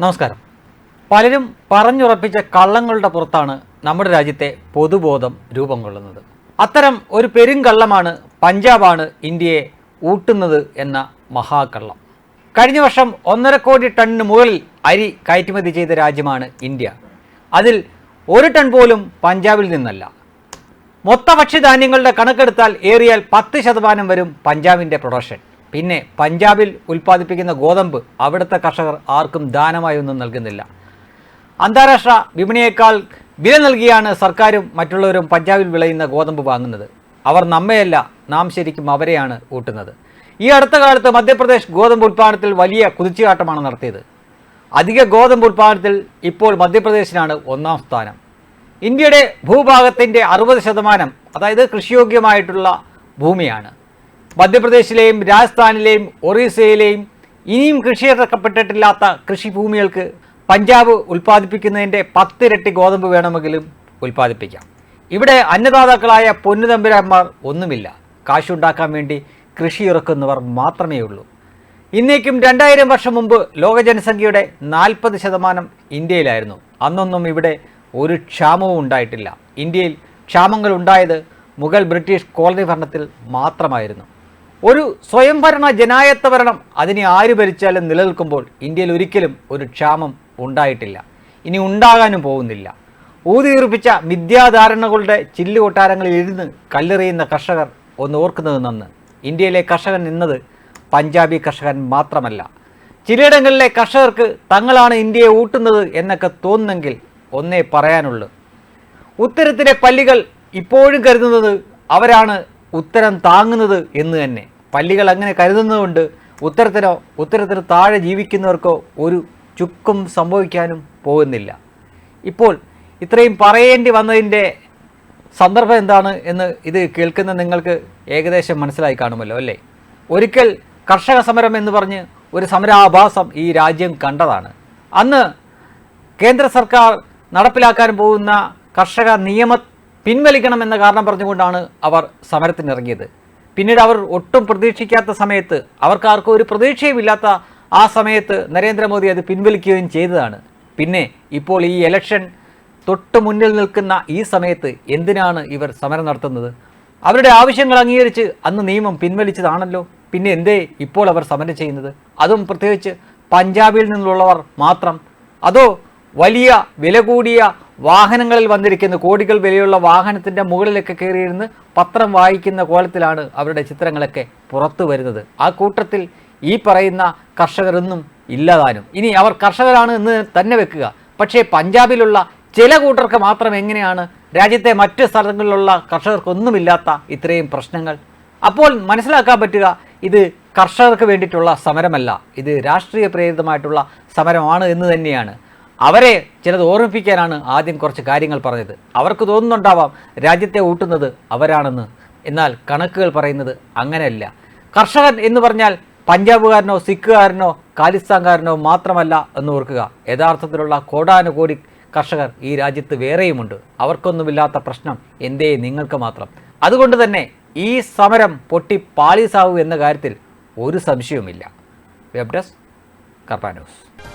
നമസ്കാരം. പലരും പറഞ്ഞുറപ്പിച്ച കള്ളങ്ങളുടെ പുറത്താണ് നമ്മുടെ രാജ്യത്തെ പൊതുബോധം രൂപം കൊള്ളുന്നത്. അത്തരം ഒരു പെരുങ്കള്ളമാണ് പഞ്ചാബാണ് ഇന്ത്യയെ ഊട്ടുന്നത് എന്ന മഹാകള്ളം. കഴിഞ്ഞ വർഷം ഒന്നര കോടി ടണ്ണിന് മുകളിൽ അരി കയറ്റുമതി ചെയ്ത രാജ്യമാണ് ഇന്ത്യ. അതിൽ ഒരു ടൺ പോലും പഞ്ചാബിൽ നിന്നല്ല. മൊത്ത ഭക്ഷ്യധാന്യങ്ങളുടെ കണക്കെടുത്താൽ ഏറിയാൽ പത്ത് ശതമാനം വരും പഞ്ചാബിന്റെ പ്രൊഡക്ഷൻ. പിന്നെ പഞ്ചാബിൽ ഉൽപ്പാദിപ്പിക്കുന്ന ഗോതമ്പ് അവിടുത്തെ കർഷകർ ആർക്കും ദാനമായി ഒന്നും നൽകുന്നില്ല. അന്താരാഷ്ട്ര വിപണിയേക്കാൾ വില നൽകിയാണ് സർക്കാരും മറ്റുള്ളവരും പഞ്ചാബിൽ വിളയുന്ന ഗോതമ്പ് വാങ്ങുന്നത്. അവർ നമ്മയല്ല നാം ശരിക്കും അവരെയാണ് ഊട്ടുന്നത്. ഈ അടുത്ത കാലത്ത് മധ്യപ്രദേശ് ഗോതമ്പ് ഉൽപ്പാദനത്തിൽ വലിയ കുതിച്ചുകാട്ടമാണ് നടത്തിയത്. അധിക ഗോതമ്പ് ഉൽപ്പാദനത്തിൽ ഇപ്പോൾ മധ്യപ്രദേശിനാണ് ഒന്നാം സ്ഥാനം. ഇന്ത്യയുടെ ഭൂഭാഗത്തിന്റെ അറുപത് ശതമാനം അതായത് കൃഷിയോഗ്യമായിട്ടുള്ള ഭൂമിയാണ്. മധ്യപ്രദേശിലെയും രാജസ്ഥാനിലെയും ഒറീസയിലെയും ഇനിയും കൃഷിയിറക്കപ്പെട്ടിട്ടില്ലാത്ത കൃഷിഭൂമികൾക്ക് പഞ്ചാബ് ഉൽപ്പാദിപ്പിക്കുന്നതിന്റെ പത്തിരട്ടി ഗോതമ്പ് വേണമെങ്കിലും ഉൽപ്പാദിപ്പിക്കാം. ഇവിടെ അന്നദാതാക്കളായ പൊന്നുതമ്പുരാന്മാർ ഒന്നുമില്ല. കാശുണ്ടാക്കാൻ വേണ്ടി കൃഷി ഇറക്കുന്നവർ മാത്രമേ ഉള്ളൂ. ഇന്നേക്കും രണ്ടായിരം വർഷം മുമ്പ് ലോക ജനസംഖ്യയുടെ നാൽപ്പത് ശതമാനം ഇന്ത്യയിലായിരുന്നു. അന്നൊന്നും ഇവിടെ ഒരു ക്ഷാമവും ഉണ്ടായിട്ടില്ല. ഇന്ത്യയിൽ ക്ഷാമങ്ങൾ ഉണ്ടായത് മുഗൾ ബ്രിട്ടീഷ് കോളനി ഭരണത്തിൽ മാത്രമായിരുന്നു. ഒരു സ്വയംഭരണ ജനായത്ത ഭരണം അതിനെ ആര് ഭരിച്ചാലും നിലനിൽക്കുമ്പോൾ ഇന്ത്യയിൽ ഒരിക്കലും ഒരു ക്ഷാമം ഉണ്ടായിട്ടില്ല. ഇനി ഉണ്ടാകാനും പോകുന്നില്ല. ഊതിയുറപ്പിച്ച മിഥ്യാധാരണകളുടെ ചില്ലു കൊട്ടാരങ്ങളിൽ ഇരുന്ന് കല്ലെറിയുന്ന കർഷകർ ഒന്ന് ഓർക്കുന്നത് നന്ന്. ഇന്ത്യയിലെ കർഷകൻ നിന്നത് പഞ്ചാബി കർഷകൻ മാത്രമല്ല. ചിലയിടങ്ങളിലെ കർഷകർക്ക് തങ്ങളാണ് ഇന്ത്യയെ ഊട്ടുന്നത് എന്നൊക്കെ തോന്നുന്നെങ്കിൽ ഒന്നേ പറയാനുള്ളൂ. ഉത്തരത്തിലെ പല്ലികൾ ഇപ്പോഴും കരുതുന്നത് അവരാണ് ഉത്തരം താങ്ങുന്നത് എന്ന് തന്നെ. പല്ലികൾ അങ്ങനെ കരുതുന്നതുകൊണ്ട് ഉത്തരത്തിനോ ഉത്തരത്തിന് താഴെ ജീവിക്കുന്നവർക്കോ ഒരു ചുക്കും സംഭവിക്കാനും പോകുന്നില്ല. ഇപ്പോൾ ഇത്രയും പറയേണ്ടി വന്നതിന്റെ സന്ദർഭം എന്താണ് എന്ന് ഇത് കേൾക്കുന്ന നിങ്ങൾക്ക് ഏകദേശം മനസ്സിലായി കാണുമല്ലോ അല്ലേ? ഒരിക്കൽ കർഷക സമരം എന്ന് പറഞ്ഞ് ഒരു സമരാഭാസം ഈ രാജ്യം കണ്ടതാണ്. അന്ന് കേന്ദ്ര സർക്കാർ നടപ്പിലാക്കാൻ പോകുന്ന കർഷക നിയമ പിൻവലിക്കണമെന്ന കാരണം പറഞ്ഞുകൊണ്ടാണ് അവർ സമരത്തിനിറങ്ങിയത്. പിന്നീട് അവർ ഒട്ടും പ്രതീക്ഷിക്കാത്ത സമയത്ത് അവർക്കാർക്കും ഒരു പ്രതീക്ഷയുമില്ലാത്ത ആ സമയത്ത് നരേന്ദ്രമോദി അത് പിൻവലിക്കുകയും ചെയ്തതാണ്. പിന്നെ ഇപ്പോൾ ഈ ഇലക്ഷൻ തൊട്ട് മുന്നിൽ നിൽക്കുന്ന ഈ സമയത്ത് എന്തിനാണ് ഇവർ സമരം നടത്തുന്നത്? അവരുടെ ആവശ്യങ്ങൾ അംഗീകരിച്ച് അന്ന് നിയമം പിൻവലിച്ചതാണല്ലോ. പിന്നെ എന്തേ ഇപ്പോൾ അവർ സമരം ചെയ്യുന്നത്? അതും പ്രത്യേകിച്ച് പഞ്ചാബിൽ നിന്നുള്ളവർ മാത്രം. അതോ വലിയ വില കൂടിയ വാഹനങ്ങളിൽ വന്നിരിക്കുന്ന കോടികൾ വിലയുള്ള വാഹനത്തിന്റെ മുകളിലൊക്കെ കയറിയിരുന്ന് പത്രം വായിക്കുന്ന കോലത്തിലാണ് അവരുടെ ചിത്രങ്ങളൊക്കെ പുറത്തു വരുന്നത്. ആ കൂട്ടത്തിൽ ഈ പറയുന്ന കർഷകരൊന്നും ഇല്ലതാനും. ഇനി അവർ കർഷകരാണ് എന്ന് തന്നെ വെക്കുക. പക്ഷേ പഞ്ചാബിലുള്ള ചില കൂട്ടർക്ക് മാത്രം എങ്ങനെയാണ് രാജ്യത്തെ മറ്റ് സ്ഥലങ്ങളിലുള്ള കർഷകർക്കൊന്നുമില്ലാത്ത ഇത്രയും പ്രശ്നങ്ങൾ? അപ്പോൾ മനസ്സിലാക്കാൻ പറ്റുക ഇത് കർഷകർക്ക് വേണ്ടിയിട്ടുള്ള സമരമല്ല. ഇത് രാഷ്ട്രീയ പ്രേരിതമായിട്ടുള്ള സമരമാണ് എന്ന് തന്നെയാണ്. അവരെ ചിലത് ഓർമ്മിപ്പിക്കാനാണ് ആദ്യം കുറച്ച് കാര്യങ്ങൾ പറഞ്ഞത്. അവർക്ക് തോന്നുന്നുണ്ടാവാം രാജ്യത്തെ ഊട്ടുന്നത് അവരാണെന്ന്. എന്നാൽ കണക്കുകൾ പറയുന്നത് അങ്ങനെയല്ല. കർഷകൻ എന്ന് പറഞ്ഞാൽ പഞ്ചാബുകാരനോ സിഖുകാരനോ ഖാലിസ്ഥാൻകാരനോ മാത്രമല്ല എന്ന് ഓർക്കുക. യഥാർത്ഥത്തിലുള്ള കോടാനുകോടി കർഷകർ ഈ രാജ്യത്ത് വേറെയുമുണ്ട്. അവർക്കൊന്നുമില്ലാത്ത പ്രശ്നം എന്തേ നിങ്ങൾക്ക് മാത്രം. അതുകൊണ്ട് തന്നെ ഈ സമരം പൊട്ടി പാളീസാവൂ എന്ന കാര്യത്തിൽ ഒരു സംശയവുമില്ല. Web desk കർപ്പാ news